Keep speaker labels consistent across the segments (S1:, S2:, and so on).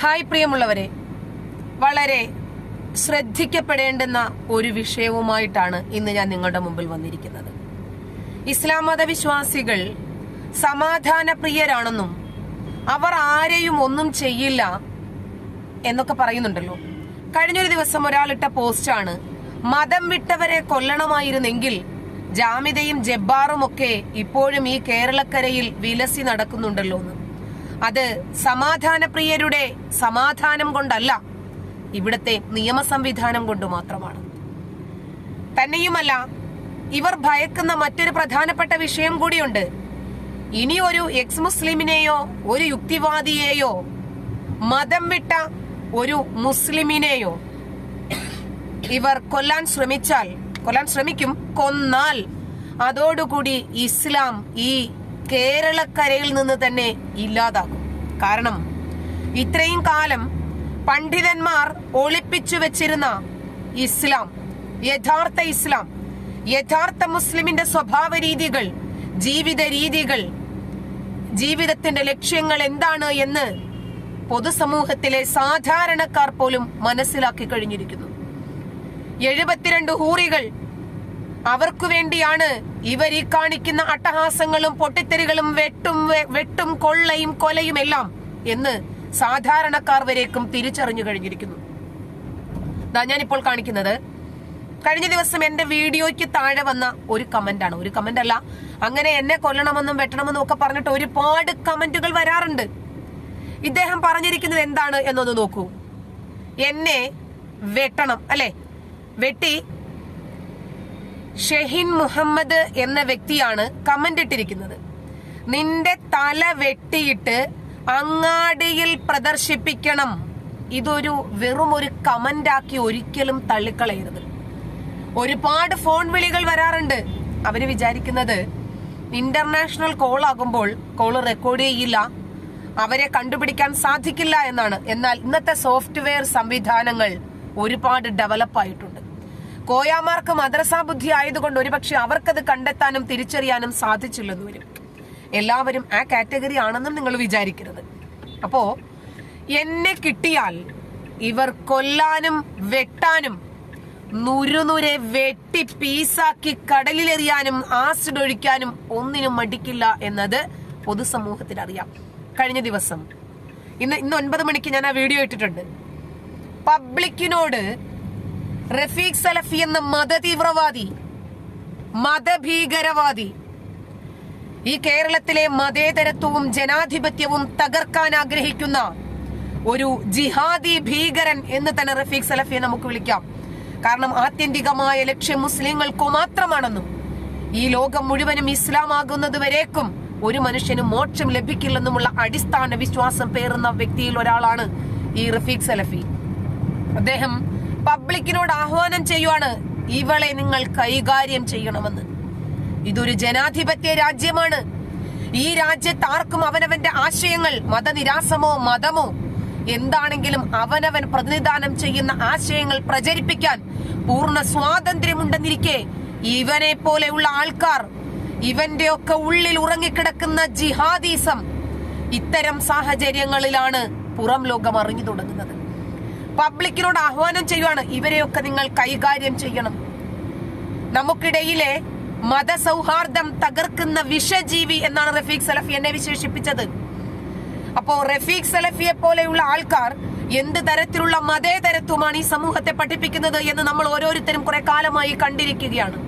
S1: Hi പ്രിയമുള്ളവരെ. വളരെ ശ്രദ്ധിക്കപ്പെടേണ്ടുന്ന ഒരു വിഷയവുമായിട്ടാണ് ഇന്ന് ഞാൻ നിങ്ങളുടെ മുമ്പിൽ വന്നിരിക്കുന്നത്. ഇസ്ലാം മതവിശ്വാസികൾ സമാധാന പ്രിയരാണെന്നും അവർ ആരെയും ഒന്നും ചെയ്യില്ല എന്നൊക്കെ പറയുന്നുണ്ടല്ലോ. കഴിഞ്ഞൊരു ദിവസം ഒരാളിട്ട പോസ്റ്റാണ് മതം വിട്ടവരെ കൊല്ലണമായിരുന്നെങ്കിൽ ജാമിതയും ജബ്ബാറും ഒക്കെ ഇപ്പോഴും ഈ കേരളക്കരയിൽ വിലസി നടക്കുന്നുണ്ടല്ലോ എന്ന് അത് സമാധാനപ്രിയരുടെ സമാധാനം കൊണ്ടല്ല ഇവിടുത്തെ നിയമ സംവിധാനം കൊണ്ട് മാത്രമാണ്. തന്നെയുമല്ല ഇവർ ഭയക്കുന്ന മറ്റൊരു പ്രധാനപ്പെട്ട വിഷയം കൂടിയുണ്ട്. ഇനി ഒരു എക്സ് മുസ്ലിമിനെയോ ഒരു യുക്തിവാദിയെയോ മതം വിട്ട ഒരു മുസ്ലിമിനെയോ ഇവർ കൊല്ലാൻ ശ്രമിച്ചാൽ കൊല്ലാൻ ശ്രമിക്കും കൊന്നാൽ അതോടുകൂടി ഇസ്ലാം ഈ കേരളക്കരയിൽ നിന്ന് തന്നെ ഇല്ലാതാകും. കാരണം ഇത്രയും കാലം പണ്ഡിതന്മാർ ഒളിപ്പിച്ചു വെച്ചിരുന്ന ഇസ്ലാം യഥാർത്ഥ ഇസ്ലാം യഥാർത്ഥ മുസ്ലിമിന്റെ സ്വഭാവ രീതികൾ ജീവിത രീതികൾ ജീവിതത്തിന്റെ ലക്ഷ്യങ്ങൾ എന്താണ് എന്ന് പൊതുസമൂഹത്തിലെ സാധാരണക്കാർ പോലും മനസ്സിലാക്കി കഴിഞ്ഞിരിക്കുന്നു. എഴുപത്തിരണ്ട് ഹൂറികൾ അവർക്കു വേണ്ടിയാണ് ഇവർ ഈ കാണിക്കുന്ന അട്ടഹാസങ്ങളും പൊട്ടിത്തെറികളും വെട്ടും വെട്ടും കൊള്ളയും കൊലയും എല്ലാം എന്ന് സാധാരണക്കാർ വരേക്കും തിരിച്ചറിഞ്ഞു കഴിഞ്ഞിരിക്കുന്നു. ഞാനിപ്പോൾ കാണിക്കുന്നത്. കഴിഞ്ഞ ദിവസം എന്റെ വീഡിയോയ്ക്ക് താഴെ വന്ന ഒരു കമന്റ് ആണ് ഒരു കമന്റ് അല്ല അങ്ങനെ എന്നെ കൊല്ലണമെന്നും വെട്ടണമെന്നും ഒക്കെ പറഞ്ഞിട്ട് ഒരുപാട് കമന്റുകൾ വരാറുണ്ട്. ഇദ്ദേഹം പറഞ്ഞിരിക്കുന്നത് എന്താണ് എന്നൊന്ന് നോക്കൂ. എന്നെ വെട്ടണം അല്ലെ? വെട്ടി ഷെഹിൻ മുഹമ്മദ് എന്ന വ്യക്തിയാണ് കമന്റ് ഇട്ടിരിക്കുന്നത്. നിന്റെ തല വെട്ടിയിട്ട് അങ്ങാടിയിൽ പ്രദർശിപ്പിക്കണം. ഇതൊരു വെറും ഒരു കമന്റാക്കി ഒരിക്കലും തള്ളിക്കളയരുത്. ഒരുപാട് ഫോൺ വിളികൾ വരാറുണ്ട്. അവർ വിചാരിക്കുന്നത് ഇന്റർനാഷണൽ കോൾ ആകുമ്പോൾ കോൾ റെക്കോർഡ് ചെയ്യില്ല. അവരെ കണ്ടുപിടിക്കാൻ സാധിക്കില്ല എന്നാണ്. എന്നാൽ ഇന്നത്തെ സോഫ്റ്റ്വെയർ സംവിധാനങ്ങൾ ഒരുപാട് ഡെവലപ്പ് ആയിട്ടുണ്ട്. കോയാമാർക്ക് മദ്രസാ ബുദ്ധി ആയതുകൊണ്ട് ഒരുപക്ഷെ അവർക്കത് കണ്ടെത്താനും തിരിച്ചറിയാനും സാധിച്ചില്ലെന്ന് വരും. എല്ലാവരും ആ കാറ്റഗറി ആണെന്നും നിങ്ങൾ വിചാരിക്കരുത്. അപ്പോ എന്നെ കിട്ടിയാൽ ഇവർ കൊല്ലാനും വെട്ടാനും നുരുനുരെ വെട്ടി പീസാക്കി കടലിലെറിയാനും ആസിഡ് ഒഴിക്കാനും ഒന്നിനും മടിക്കില്ല എന്നത് പൊതുസമൂഹത്തിന് അറിയാം കഴിഞ്ഞ ദിവസം ഇന്ന് ഇന്ന് ഒൻപത് മണിക്ക് ഞാൻ ആ വീഡിയോ ഇട്ടിട്ടുണ്ട്. പബ്ലിക്കിനോട് റഫീഖ് സലഫി എന്ന മതതീവ്രവാദി മതഭീകരവാദി. ഈ കേരളത്തിലെ മതേതരത്വവും ജനാധിപത്യവും തകർക്കാൻ ആഗ്രഹിക്കുന്ന ഒരു ജിഹാദി ഭീകരൻ എന്ന് തന്നെ റഫീഖ് സലഫിയെ നമുക്ക് വിളിക്കാം. കാരണം ആത്യന്തികമായ ലക്ഷ്യം മുസ്ലിങ്ങൾക്കു മാത്രമാണെന്നും ഈ ലോകം മുഴുവനും ഇസ്ലാമാകുന്നത് വരേക്കും ഒരു മനുഷ്യന് മോക്ഷം ലഭിക്കില്ലെന്നുമുള്ള അടിസ്ഥാന വിശ്വാസം പേറുന്ന വ്യക്തിയിൽ ഒരാളാണ് ഈ റഫീഖ് സലഫി. അദ്ദേഹം പബ്ലിക്കിനോട് ആഹ്വാനം ചെയ്യുവാണ്. ഇവളെ നിങ്ങൾ കൈകാര്യം ചെയ്യണമെന്ന്. ഇതൊരു ജനാധിപത്യ രാജ്യമാണ്. ഈ രാജ്യത്ത് ആർക്കും അവനവന്റെ ആശയങ്ങൾ മതനിരാസമോ മതമോ എന്താണെങ്കിലും അവനവൻ പ്രതിനിധാനം ചെയ്യുന്ന ആശയങ്ങൾ പ്രചരിപ്പിക്കാൻ പൂർണ സ്വാതന്ത്ര്യമുണ്ടെന്നിരിക്കെ ഇവനെ പോലെയുള്ള ആൾക്കാർ ഇവന്റെ ഒക്കെ ഉള്ളിൽ ഉറങ്ങിക്കിടക്കുന്ന ജിഹാദീസം ഇത്തരം സാഹചര്യങ്ങളിലാണ് പുറം ലോകം അറിഞ്ഞു തുടങ്ങുന്നത്. പബ്ലിക്കിനോട് ആഹ്വാനം ചെയ്യുവാണ്. ഇവരെയൊക്കെ നിങ്ങൾ കൈകാര്യം ചെയ്യണം. നമുക്കിടയിലെ മതസൗഹാർദ്ദം തകർക്കുന്ന വിഷജീവി എന്നാണ് റഫീഖ് സലഫി എന്നെ വിശേഷിപ്പിച്ചത്. അപ്പോ റഫീഖ് സലഫിയെ പോലെയുള്ള ആൾക്കാർ എന്ത് തരത്തിലുള്ള മതേതരത്വമാണ് ഈ സമൂഹത്തെ പഠിപ്പിക്കുന്നത് എന്ന് നമ്മൾ ഓരോരുത്തരും കുറെ കാലമായി കണ്ടിരിക്കുകയാണ്.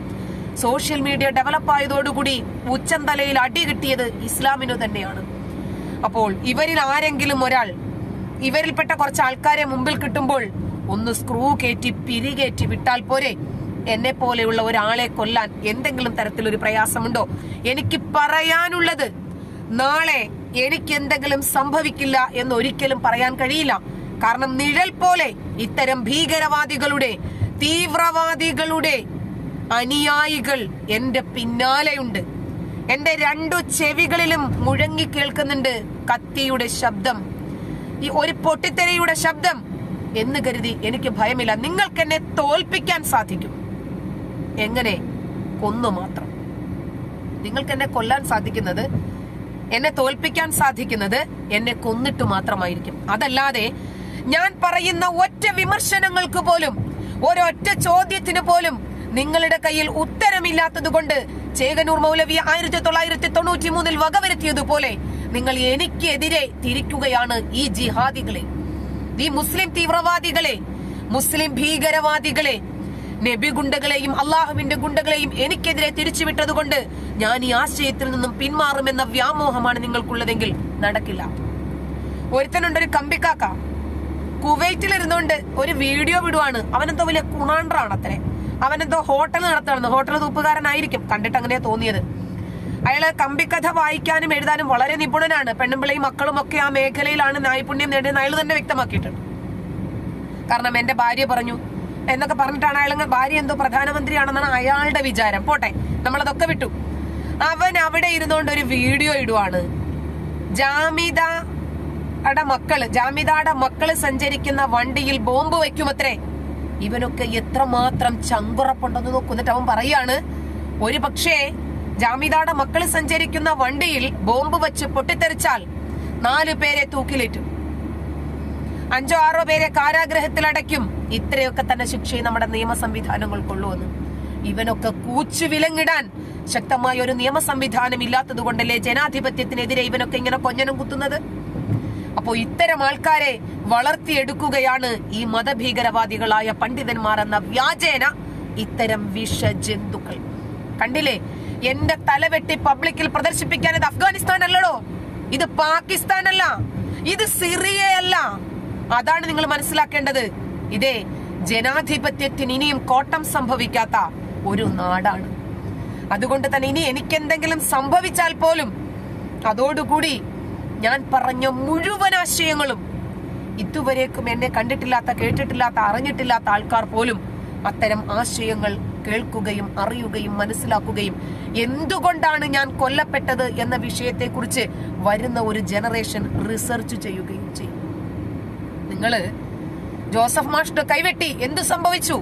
S1: സോഷ്യൽ മീഡിയ ഡെവലപ്പ് ആയതോടുകൂടി ഉച്ചം തലയിൽ അടി കിട്ടിയത് ഇസ്ലാമിനു തന്നെയാണ്. അപ്പോൾ ഇവരിൽ ആരെങ്കിലും ഒരാൾ ഇവരിൽപ്പെട്ട കുറച്ച് ആൾക്കാരെ മുമ്പിൽ കിട്ടുമ്പോൾ ഒന്ന് സ്ക്രൂ കയറ്റി പിരികേറ്റി വിട്ടാൽ പോരെ. എന്നെ പോലെയുള്ള ഒരാളെ കൊല്ലാൻ എന്തെങ്കിലും തരത്തിലൊരു പ്രയാസമുണ്ടോ? എനിക്ക് പറയാനുള്ളത് നാളെ എനിക്ക് എന്തെങ്കിലും സംഭവിക്കില്ല എന്ന് ഒരിക്കലും പറയാൻ കഴിയില്ല. കാരണം നിഴൽ പോലെ ഇത്തരം ഭീകരവാദികളുടെ തീവ്രവാദികളുടെ അനുയായികൾ എന്റെ പിന്നാലെയുണ്ട്. എന്റെ രണ്ടു ചെവികളിലും മുഴങ്ങി കേൾക്കുന്നുണ്ട് കത്തിയുടെ ശബ്ദം. ഈ ഒരു പൊട്ടിത്തെരയുടെ ശബ്ദം എന്ന് കരുതി എനിക്ക് ഭയമില്ല. നിങ്ങൾക്ക് എന്നെ തോൽപ്പിക്കാൻ സാധിക്കും. എങ്ങനെ? കൊന്നു മാത്രം. നിങ്ങൾക്ക് എന്നെ കൊല്ലാൻ സാധിക്കുന്നത് എന്നെ തോൽപ്പിക്കാൻ സാധിക്കുന്നത് എന്നെ കൊന്നിട്ട് മാത്രമായിരിക്കും. അതല്ലാതെ ഞാൻ പറയുന്ന ഒറ്റ വിമർശനങ്ങൾക്ക് പോലും ഒരൊറ്റ ചോദ്യത്തിന് പോലും നിങ്ങളുടെ കയ്യിൽ ഉത്തരമില്ലാത്തത് കൊണ്ട് ചേകനൂർ മൗലവി ആയിരത്തി തൊള്ളായിരത്തി തൊണ്ണൂറ്റി മൂന്നിൽ വകവരുത്തിയതുപോലെ നിങ്ങൾ എനിക്കെതിരെ തിരിക്കുകയാണ് ഈ ജിഹാദികളെ. ഈ മുസ്ലിം തീവ്രവാദികളെ മുസ്ലിം ഭീകരവാദികളെ നബി ഗുണ്ടകളെയും അള്ളാഹുവിന്റെ ഗുണ്ടകളെയും എനിക്കെതിരെ തിരിച്ചുവിട്ടതുകൊണ്ട് ഞാൻ ഈ ആശയത്തിൽ നിന്നും പിന്മാറുമെന്ന വ്യാമോഹമാണ് നിങ്ങൾക്കുള്ളതെങ്കിൽ നടക്കില്ല. ഒരുത്തനുണ്ട് ഒരു കമ്പിക്കാക്ക. കുവൈറ്റിൽ ഇരുന്നുകൊണ്ട് ഒരു വീഡിയോ വിടുവാണ്. അവനെന്തോ വലിയ കുണാണ്ടറാണ് അത്രേ. അവനെന്തോ ഹോട്ടൽ നടത്തുന്നത് ഹോട്ടൽ തൂപ്പുകാരനായിരിക്കും. കണ്ടിട്ട് അങ്ങനെ തോന്നിയത്. അയാൾ കമ്പിക്കഥ വായിക്കാനും എഴുതാനും വളരെ നിപുണനാണ്. പെണ്ണുമ്പിളയും മക്കളും ഒക്കെ ആ മേഖലയിലാണ് നൈപുണ്യം നേടിയെന്ന് അയാൾ തന്നെ വ്യക്തമാക്കിയിട്ടുണ്ട്. കാരണം എന്റെ ഭാര്യ പറഞ്ഞു എന്നൊക്കെ പറഞ്ഞിട്ടാണ് അയാൾ ഭാര്യ എന്തോ പ്രധാനമന്ത്രിയാണെന്നാണ് അയാളുടെ വിചാരം. പോട്ടെ നമ്മളതൊക്കെ വിട്ടു. അവൻ അവിടെ ഇരുന്നുകൊണ്ട് ഒരു വീഡിയോ ഇടുവാണ്. ജാമിതയുടെ മക്കൾ ജാമിതയുടെ മക്കൾ സഞ്ചരിക്കുന്ന വണ്ടിയിൽ ബോംബ് വെക്കുമത്രേ. ഇവനൊക്കെ എത്രമാത്രം ചങ്കുറപ്പുണ്ടെന്ന് നോക്കുന്നിട്ട് അവൻ പറയാണ് ഒരു പക്ഷേ ജാമിദയുടെ മക്കൾ സഞ്ചരിക്കുന്ന വണ്ടിയിൽ ബോംബ് വെച്ച് പൊട്ടിത്തെറിച്ചാൽ നാലു പേരെ തൂക്കിലേറ്റും അഞ്ചോ ആറോ പേരെ കാരാഗ്രഹത്തിൽ അടയ്ക്കും ഇത്രയൊക്കെ തന്നെ ശിക്ഷയെ നമ്മുടെ നിയമ സംവിധാനങ്ങൾ സംവിധാനങ്ങൾക്കുള്ളൂന്ന് ഇവനൊക്കെ കൂച്ചു വിലങ്ങിടാൻ ശക്തമായ ഒരു നിയമ സംവിധാനം ഇല്ലാത്തത് കൊണ്ടല്ലേ ജനാധിപത്യത്തിനെതിരെ ഇവനൊക്കെ ഇങ്ങനെ കൊഞ്ഞനം കുത്തുന്നത്? അപ്പോ ഇത്തരം ആൾക്കാരെ വളർത്തിയെടുക്കുകയാണ് ഈ മതഭീകരവാദികളായ പണ്ഡിതന്മാർ എന്ന വ്യാജേന ഇത്തരം വിഷജന്തുക്കൾ. കണ്ടില്ലേ? എന്റെ തലവെട്ടി പബ്ലിക്കിൽ പ്രദർശിപ്പിക്കാൻ ഇത് അഫ്ഗാനിസ്ഥാൻ അല്ലടോ ഇത് പാകിസ്ഥാൻ അല്ല ഇത് സിറിയയല്ല. അതാണ് നിങ്ങൾ മനസ്സിലാക്കേണ്ടത്. ഇതേ ജനാധിപത്യത്തിന് ഇനിയും കോട്ടം സംഭവിക്കാത്ത ഒരു നാടാണ്. അതുകൊണ്ട് തന്നെ ഇനി എനിക്കെന്തെങ്കിലും സംഭവിച്ചാൽ പോലും അതോടുകൂടി ഞാൻ പറഞ്ഞ മുഴുവൻ ആശയങ്ങളും ഇതുവരേക്കും എന്നെ കണ്ടിട്ടില്ലാത്ത കേട്ടിട്ടില്ലാത്ത അറിഞ്ഞിട്ടില്ലാത്ത ആൾക്കാർ പോലും അത്തരം ആശയങ്ങൾ കേൾക്കുകയും അറിയുകയും മനസ്സിലാക്കുകയും എന്തുകൊണ്ടാണ് ഞാൻ കൊല്ലപ്പെട്ടത് എന്ന വിഷയത്തെക്കുറിച്ച് വരുന്ന ഒരു ജനറേഷൻ റിസർച്ച് ചെയ്യുകയും ചെയ്യും. നിങ്ങൾ ജോസഫ് മാഷ്ടെ കൈവെട്ടി എന്ത് സംഭവിച്ചു?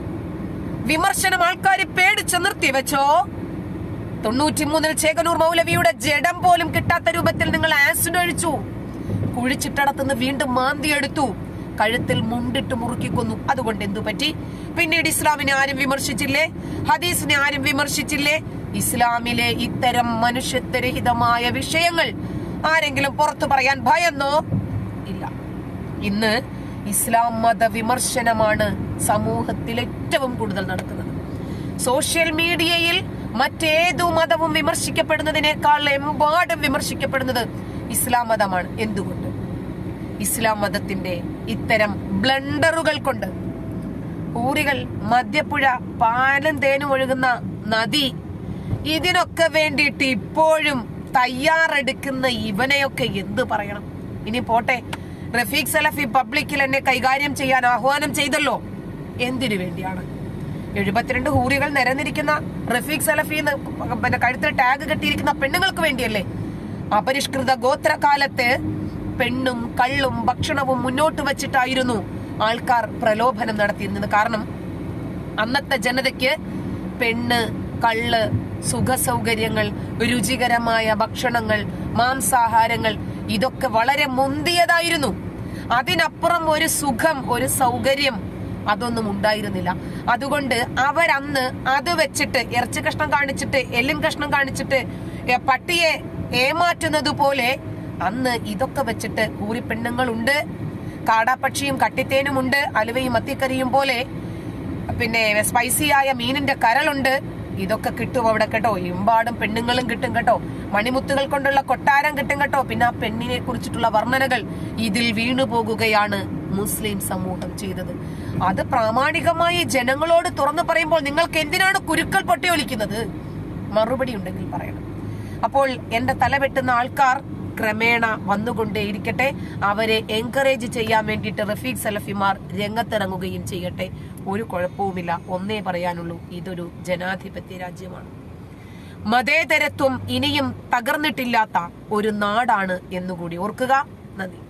S1: വിമർശനം ആൾക്കാർ പേടിച്ച് നിർത്തി വെച്ചോ? തൊണ്ണൂറ്റിമൂന്നിൽ ചേകനൂർ മൗലവിയുടെ ജഡം പോലും കിട്ടാത്ത രൂപത്തിൽ നിങ്ങൾ ആസിഡ് ഒഴിച്ചു. കുഴിച്ചിട്ടടത്തുനിന്ന് വീണ്ടും മാന്തിയെടുത്തു കഴുത്തിൽ മുണ്ടിട്ട് മുറുക്കിക്കൊന്നു. അതുകൊണ്ട് എന്തു പറ്റി? പിന്നീട് ഇസ്ലാമിനെ ആരും വിമർശിച്ചില്ലേ? ഹദീസിനെ ആരും വിമർശിച്ചില്ലേ? ഇസ്ലാമിലെ ഇത്തരം മനുഷ്യത്വരഹിതമായ വിഷയങ്ങൾ ആരെങ്കിലും പുറത്തു പറയാൻ ഭയന്നോ? ഇല്ല. ഇന്ന് ഇസ്ലാം മത വിമർശനമാണ് സമൂഹത്തിൽ ഏറ്റവും കൂടുതൽ നടക്കുന്നത് സോഷ്യൽ മീഡിയയിൽ മറ്റേതു മതവും വിമർശിക്കപ്പെടുന്നതിനേക്കാൾ എമ്പാടും വിമർശിക്കപ്പെടുന്നത് ഇസ്ലാം മതമാണ്. എന്തുകൊണ്ട്? ഇസ്ലാം മതത്തിന്റെ ഇത്തരം ബ്ലണ്ടറുകൾ കൊണ്ട് ഊറികൾ മദ്യപ്പുഴ പാലും തേനും ഒഴുകുന്ന നദി. ഇതിനൊക്കെ വേണ്ടിയിട്ട് ഇപ്പോഴും തയ്യാറെടുക്കുന്ന ഇവനെയൊക്കെ എന്ത് പറയണം? ഇനി പോട്ടെ. റഫീഖ് സലഫി പബ്ലിക്കിൽ എന്നെ കൈകാര്യം ചെയ്യാൻ ആഹ്വാനം ചെയ്തല്ലോ. എന്തിനു വേണ്ടിയാണ്? എഴുപത്തിരണ്ട് ഹൂറികൾ നിരന്നിരിക്കുന്ന റഫീഖ് സലഫി പിന്നെ കഴുത്തിൽ ടാഗ് കെട്ടിയിരിക്കുന്ന പെണ്ണുങ്ങൾക്ക് വേണ്ടിയല്ലേ? അപരിഷ്കൃത ഗോത്രകാലത്ത് പെണ്ണും കള്ളും ഭക്ഷണവും മുന്നോട്ട് വച്ചിട്ടായിരുന്നു ആൾക്കാർ പ്രലോഭനം നടത്തിയിരുന്നത്. കാരണം അന്നത്തെ ജനതയ്ക്ക് പെണ്ണ് കള്ള് സുഖസൗകര്യങ്ങൾ രുചികരമായ ഭക്ഷണങ്ങൾ മാംസാഹാരങ്ങൾ ഇതൊക്കെ വളരെ മുന്തിയതായിരുന്നു. അതിനപ്പുറം ഒരു സുഖം ഒരു സൗകര്യം അതൊന്നും ഉണ്ടായിരുന്നില്ല. അതുകൊണ്ട് അവരന്ന് അത് വെച്ചിട്ട് ഇറച്ചി കഷ്ണം കാണിച്ചിട്ട് എല്ലും കഷ്ണം കാണിച്ചിട്ട് പട്ടിയെ ഏമാറ്റുന്നത് പോലെ അന്ന് ഇതൊക്കെ വെച്ചിട്ട് ഊറി പെണ്ണുങ്ങളുണ്ട്. കാടാപ്പക്ഷിയും കട്ടിത്തേനും ഉണ്ട് അലുവയും മത്തിക്കറിയും പോലെ. പിന്നെ സ്പൈസിയായ മീനിന്റെ കരളുണ്ട്. ഇതൊക്കെ കിട്ടും അവിടെ കേട്ടോ. എമ്പാടും പെണ്ണുങ്ങളും കിട്ടും കേട്ടോ. മണിമുത്തുകൾ കൊണ്ടുള്ള കൊട്ടാരം കിട്ടും കേട്ടോ. പിന്നെ ആ പെണ്ണിനെ കുറിച്ചിട്ടുള്ള വർണനകൾ ഇതിൽ വീണു പോകുകയാണ് മുസ്ലിം സമൂഹം ചെയ്തത്. അത് പ്രാമാണികമായി ജനങ്ങളോട് തുറന്നു പറയുമ്പോൾ നിങ്ങൾക്ക് എന്തിനാണ് കുരുക്കൾ പൊട്ടിയൊലിക്കുന്നത്? മറുപടി ഉണ്ടെങ്കിൽ പറയണം. അപ്പോൾ എന്റെ തല വെട്ടുന്ന ആൾക്കാർ ക്രമേണ വന്നുകൊണ്ടേയിരിക്കട്ടെ. അവരെ എൻകറേജ് ചെയ്യാൻ വേണ്ടിയിട്ട് റഫീഖ് സലഫിമാർ രംഗത്തിറങ്ങുകയും ചെയ്യട്ടെ. ഒരു കുഴപ്പവുമില്ല. ഒന്നേ പറയാനുള്ളൂ ഇതൊരു ജനാധിപത്യ രാജ്യമാണ്. മതേതരത്വം ഇനിയും തകർന്നിട്ടില്ലാത്ത ഒരു നാടാണ് എന്നുകൂടി ഓർക്കുക. നന്ദി.